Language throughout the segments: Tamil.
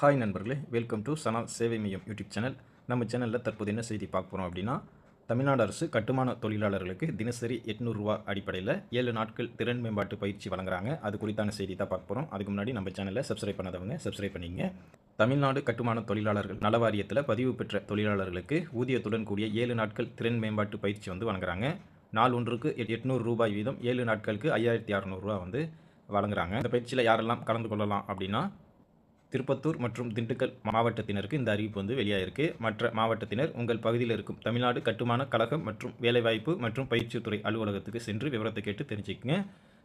ஹாய் நண்பர்களே வெல்கம் டு சனா சேவை மையம் யூடியூப் சேனல் நம்ம சேனலில் தற்போது என்ன செய்தி பார்க்க போகிறோம் அப்படின்னா தமிழ்நாடு அரசு கட்டுமான தொழிலாளர்களுக்கு தினசரி எட்நூறுரூவா அடிப்படையில் ஏழு நாட்கள் திறன் மேம்பாட்டு பயிற்சி வழங்குறாங்க. அது குறித்தான செய்தி தான் பார்க்க போகிறோம் அதுக்கு முன்னாடி நம்ம சேனலை சப்ஸ்கிரைப் பண்ணாதவங்க சப்ஸ்கிரைப் பண்ணிங்க தமிழ்நாடு கட்டுமான தொழிலாளர்கள் நல வாரியத்தில் பதிவு பெற்ற தொழிலாளர்களுக்கு ஊதியத்துடன் கூடிய ஏழு நாட்கள் திறன் மேம்பாட்டு பயிற்சி வந்து வழங்குறாங்க. நாள் ஒன்றுக்கு எட்- எட்நூறு ரூபாய் வீதம் ஏழு நாட்களுக்கு ஐயாயிரத்தி அறநூறுரூவா வந்து வழங்குறாங்க. இந்த பயிற்சியில் யாரெல்லாம் கலந்து கொள்ளலாம் அப்படின்னா திருப்பத்தூர் மற்றும் திண்டுக்கல் மாவட்டத்தினருக்கு இந்த அறிவிப்பு வந்து வெளியாயிருக்கு. மற்ற மாவட்டத்தினர் உங்கள் பகுதியில் இருக்கும் தமிழ்நாடு கட்டுமான கழகம் மற்றும் வேலைவாய்ப்பு மற்றும் பயிற்சித்துறை அலுவலகத்துக்கு சென்று விவரத்தை கேட்டு தெரிஞ்சுக்கங்க.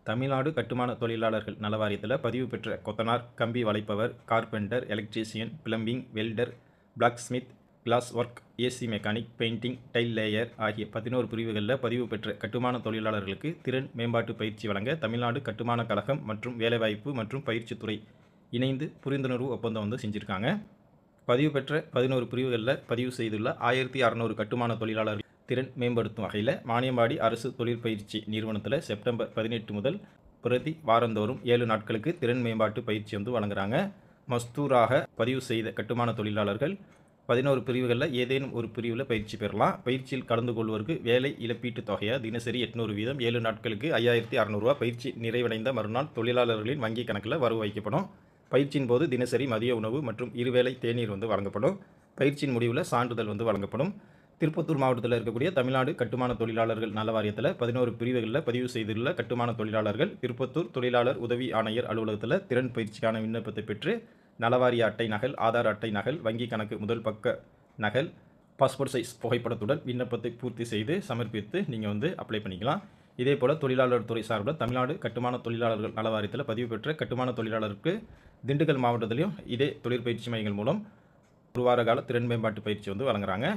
தமிழ்நாடு கட்டுமான தொழிலாளர்கள் நலவாரியத்தில் பதிவு பெற்ற கொத்தனார் கம்பி வளைப்பவர் carpenter electrician plumbing welder blacksmith glass work AC mechanic painting tile layer ஆகிய பதினோரு பிரிவுகளில் பதிவு பெற்ற கட்டுமான தொழிலாளர்களுக்கு திறன் மேம்பாட்டு பயிற்சி வழங்க தமிழ்நாடு கட்டுமான கழகம் மற்றும் வேலைவாய்ப்பு மற்றும் பயிற்சித்துறை இணைந்து புரிந்துணர்வு ஒப்பந்தம் வந்து செஞ்சுருக்காங்க. பதிவு பெற்ற பதினோரு பிரிவுகளில் பதிவு செய்துள்ள ஆயிரத்தி அறநூறு கட்டுமான தொழிலாளர்கள் திறன் மேம்படுத்தும் வகையில் மானியம்பாடி அரசு தொழிற்பயிற்சி நிறுவனத்தில் செப்டம்பர் பதினெட்டு முதல் பிரதி வாரந்தோறும் ஏழு நாட்களுக்கு திறன் மேம்பாட்டு பயிற்சி வந்து வழங்குறாங்க. மஸ்தூராக பதிவு செய்த கட்டுமான தொழிலாளர்கள் பதினோரு பிரிவுகளில் ஏதேனும் ஒரு பிரிவில் பயிற்சி பெறலாம். பயிற்சியில் கலந்து கொள்வோருக்கு வேலை இழப்பீட்டுத் தொகையாக தினசரி எட்நூறு வீதம் ஏழு நாட்களுக்கு ஐயாயிரத்தி அறநூறுவா பயிற்சி நிறைவடைந்த மறுநாள் தொழிலாளர்களின் வங்கி கணக்கில் வரவு வைக்கப்படும். பயிற்சியின் போது தினசரி மதிய உணவு மற்றும் இருவேளை தேநீர் வந்து வழங்கப்படும். பயிற்சியின் முடிவில் சான்றிதழ் வந்து வழங்கப்படும். திருப்பத்தூர் மாவட்டத்தில் இருக்கக்கூடிய தமிழ்நாடு கட்டுமான தொழிலாளர்கள் நல வாரியத்தில் பதினோரு பிரிவுகளில் பதிவு செய்துள்ள கட்டுமான தொழிலாளர்கள் திருப்பத்தூர் தொழிலாளர் உதவி ஆணையர் அலுவலகத்தில் திறன் பயிற்சிக்கான விண்ணப்பத்தை பெற்று நலவாரிய அட்டை நகல் ஆதார் அட்டை நகல் வங்கி கணக்கு முதல் பக்க நகல் பாஸ்போர்ட் சைஸ் புகைப்படத்துடன் விண்ணப்பத்தை பூர்த்தி செய்து சமர்ப்பித்து நீங்கள் வந்து அப்ளை பண்ணிக்கலாம். இதே போல் தொழிலாளர் துறை சார்பில் தமிழ்நாடு கட்டுமான தொழிலாளர்கள் நல வாரியத்தில் பதிவு பெற்ற கட்டுமான தொழிலாளருக்கு திண்டுக்கல் மாவட்டத்திலையும் இதே தொழிற்பயிற்சி மையங்கள் மூலம் ஒரு வார கால திறன் மேம்பாட்டு பயிற்சி வந்து வழங்குறாங்க.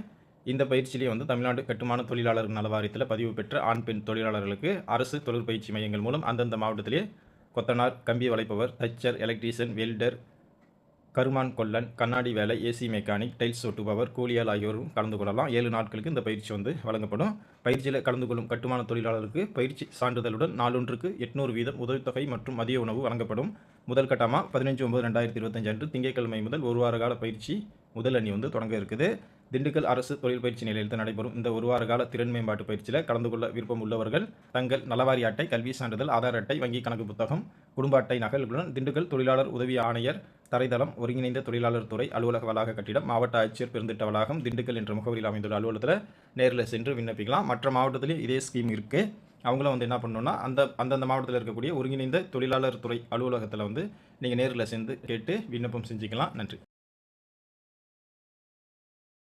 இந்த பயிற்சியிலே வந்து தமிழ்நாடு கட்டுமான தொழிலாளர் நல வாரியத்தில் பதிவு பெற்ற ஆண் பெண் தொழிலாளர்களுக்கு அரசு தொழிற்பயிற்சி மையங்கள் மூலம் அந்தந்த மாவட்டத்திலே கொத்தனார் கம்பி வளைப்பவர் தச்சர் எலக்ட்ரீஷியன் வெல்டர் கருமான் கொல்லன் கண்ணாடி வேலை ஏசி மெக்கானிக் டைல்ஸ் ஒட்டுபவர் கூலியால் ஆகியோரும் கலந்து கொள்ளலாம். ஏழு நாட்களுக்கு இந்த பயிற்சி வந்து வழங்கப்படும். பயிற்சியில் கலந்து கொள்ளும் கட்டுமான தொழிலாளருக்கு பயிற்சி சான்றிதழுடன் நாளொன்றுக்கு எட்நூறு வீதம் உதவித்தொகை மற்றும் மதிய உணவு வழங்கப்படும். முதல் கட்டமாக பதினஞ்சு ஒன்பது ரெண்டாயிரத்தி இருபத்தஞ்சு அன்று திங்கட்கிழமை முதல் ஒரு வார கால பயிற்சி முதல் அணி வந்து தொடங்க இருக்குது. திண்டுக்கல் அரசு தொழில் பயிற்சி நிலையத்தில் நடைபெறும் இந்த ஒரு வார கால திறன் மேம்பாட்டு பயிற்சியில் கலந்து கொள்ள விருப்பம் உள்ளவர்கள் தங்கள் நலவாரி அட்டை கல்வி சான்றிதழ் ஆதார் அட்டை வங்கி கணக்கு புத்தகம் குடும்ப அட்டை நகல்களுடன் திண்டுக்கல் தொழிலாளர் உதவி ஆணையர் தரைதளம் ஒருங்கிணைந்த தொழிலாளர் துறை அலுவலக வளாக கட்டிடம் மாவட்ட ஆட்சியர் பெருந்திட்ட வளாகம் திண்டுக்கல் என்ற முகவரியில் அமைந்துள்ள அலுவலகத்தில் நேரில் சென்று விண்ணப்பிக்கலாம். மற்ற மாவட்டத்திலையும் இதே ஸ்கீம் இருக்குது அவங்களும் வந்து என்ன பண்ணணும்னா அந்த அந்தந்த மாவட்டத்தில் இருக்கக்கூடிய ஒருங்கிணைந்த தொழிலாளர் துறை அலுவலகத்தில் வந்து நீங்கள் நேரில் சென்று கேட்டு விண்ணப்பம் செஞ்சுக்கலாம். நன்றி.